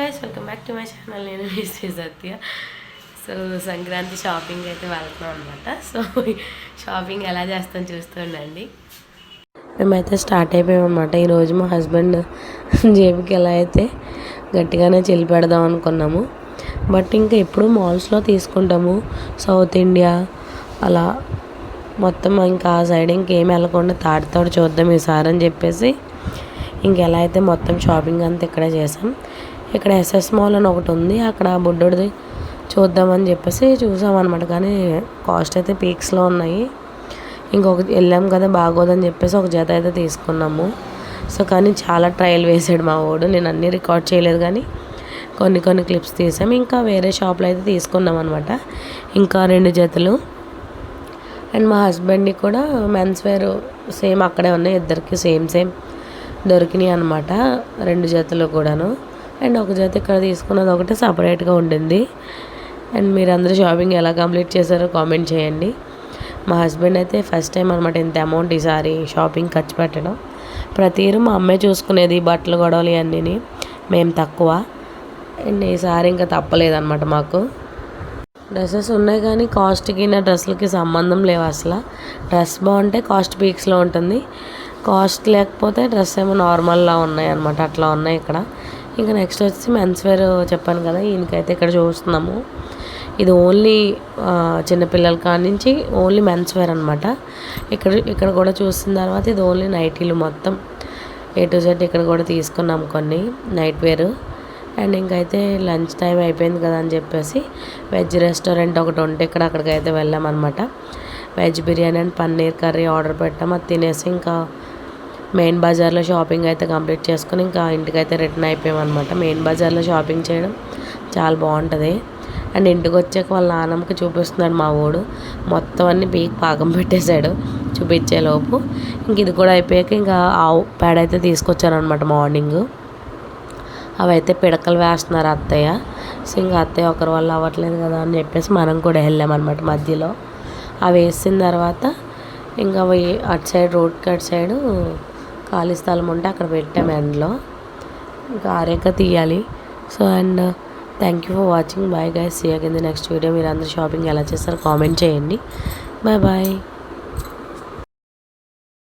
Welcome back to my channel నేను Sri Satya. So Sankranti shopping అయితే వెళ్తున్నాం అనమాట సో షాపింగ్ ఎలా చేస్తాం చూస్తుండండి. మేమైతే స్టార్ట్ అయిపోయాం అనమాట ఈరోజు మా హస్బెండ్ జేబుకి ఎలా అయితే గట్టిగానే చెల్లి పెడదాం అనుకున్నాము. బట్ ఇంకా ఎప్పుడు మాల్స్లో తీసుకుంటాము. సౌత్ ఇండియా అలా మొత్తం ఇంకా ఆ సైడ్ ఇంకేం వెళ్ళకుండా తాడుతాడు చూద్దాం ఈసారి అని చెప్పేసి ఇంకెలా అయితే మొత్తం షాపింగ్ అంతా ఇక్కడే చేసాం. ఇక్కడ ఎస్ఎస్ మాల్ అని ఒకటి ఉంది. అక్కడ బుడ్డోడిది చూద్దామని చెప్పేసి చూసామన్నమాట. అనమాట కానీ కాస్ట్ అయితే పీక్స్లో ఉన్నాయి. ఇంకొక వెళ్ళాం కదా బాగోదని చెప్పేసి ఒక జత అయితే తీసుకున్నాము. సో కానీ చాలా ట్రయల్ వేసాడు మా వాడు. నేను అన్నీ రికార్డ్ చేయలేదు కానీ కొన్ని కొన్ని క్లిప్స్ తీసాం. ఇంకా వేరే షాప్లో అయితే తీసుకున్నాం అనమాట ఇంకా రెండు జతలు. అండ్ మా హస్బెండ్ని కూడా మెన్స్ వేర్ సేమ్ అక్కడే ఉన్నాయి. ఇద్దరికి సేమ్ సేమ్ దొరికినాయి అనమాట రెండు జతలు కూడాను. అండ్ ఒక జత ఇక్కడ తీసుకున్నది ఒకటి సపరేట్గా ఉండింది. అండ్ మీరు అందరూ షాపింగ్ ఎలా కంప్లీట్ చేశారో కామెంట్ చేయండి. మా హస్బెండ్ అయితే ఫస్ట్ టైం అనమాట ఇంత అమౌంట్ ఈసారి షాపింగ్ ఖర్చు పెట్టడం. ప్రతి ఇయర్ మా అమ్మాయి చూసుకునేది బట్టలు గొడవలు అన్నీ మేము తక్కువ. అండ్ ఈసారి ఇంకా తప్పలేదన్నమాట మాకు. డ్రెస్సెస్ ఉన్నాయి కానీ కాస్ట్కి నా డ్రెస్సులకి సంబంధం లేవు అసలు. డ్రెస్ బాగుంటే కాస్ట్ పీక్స్లో ఉంటుంది. కాస్ట్ లేకపోతే డ్రెస్ ఏమో నార్మల్లా ఉన్నాయి అనమాట అట్లా ఉన్నాయి ఇక్కడ. ఇంకా నెక్స్ట్ వచ్చి మెన్స్ వేర్ చెప్పాను కదా ఈయనకైతే ఇక్కడ చూస్తున్నాము. ఇది ఓన్లీ చిన్నపిల్లల కాడి నుంచి ఓన్లీ మెన్స్ వేర్ అనమాట ఇక్కడ ఇక్కడ కూడా చూసిన తర్వాత ఇది ఓన్లీ నైటీలు మొత్తం. ఏ టు జెడ్ ఇక్కడ కూడా తీసుకున్నాం కొన్ని నైట్ వేర్ అండ్ ఇంకైతే లంచ్ టైం అయిపోయింది కదా అని చెప్పేసి వెజ్ రెస్టారెంట్ ఒకటి ఉంటే ఇక్కడ అక్కడికైతే వెళ్ళామన్నమాట. Veg biryani and paneer curry order పెట్టాం అది తినేసి ఇంకా మెయిన్ బజార్లో షాపింగ్ అయితే కంప్లీట్ చేసుకుని ఇంకా ఇంటికైతే రిటర్న్ అయిపోయామన్నమాట. మెయిన్ బజార్లో షాపింగ్ చేయడం చాలా బాగుంటుంది. అండ్ ఇంటికి వచ్చాక వాళ్ళ నాన్నమ్మకి చూపిస్తున్నాడు మా ఊడు. మొత్తం అన్ని పీక్ పాకం పెట్టేశాడు చూపించేలోపు. ఇంక ఇది కూడా అయిపోయాక ఇంకా ఆవు పేడ అయితే తీసుకొచ్చారనమాట మార్నింగ్. అవి అయితే పిడకలు వేస్తున్నారు అత్తయ్య. సో ఇంకా అత్తయ్య ఒకరి వల్ల అవ్వట్లేదు కదా అని చెప్పేసి మనం కూడా వెళ్ళామన్నమాట మధ్యలో. అవి వేసిన తర్వాత ఇంకా అవి అటు సైడ్ రోడ్కి అటు సైడు ఖాళీ స్థలం ఉంటే అక్కడ పెట్టాం ఎండ్లో ఇంకా ఆరేక తీయాలి. So and thank you for watching bye guys see again the next video మీరు అందరూ షాపింగ్ ఎలా చేస్తారో కామెంట్ చేయండి. Bye bye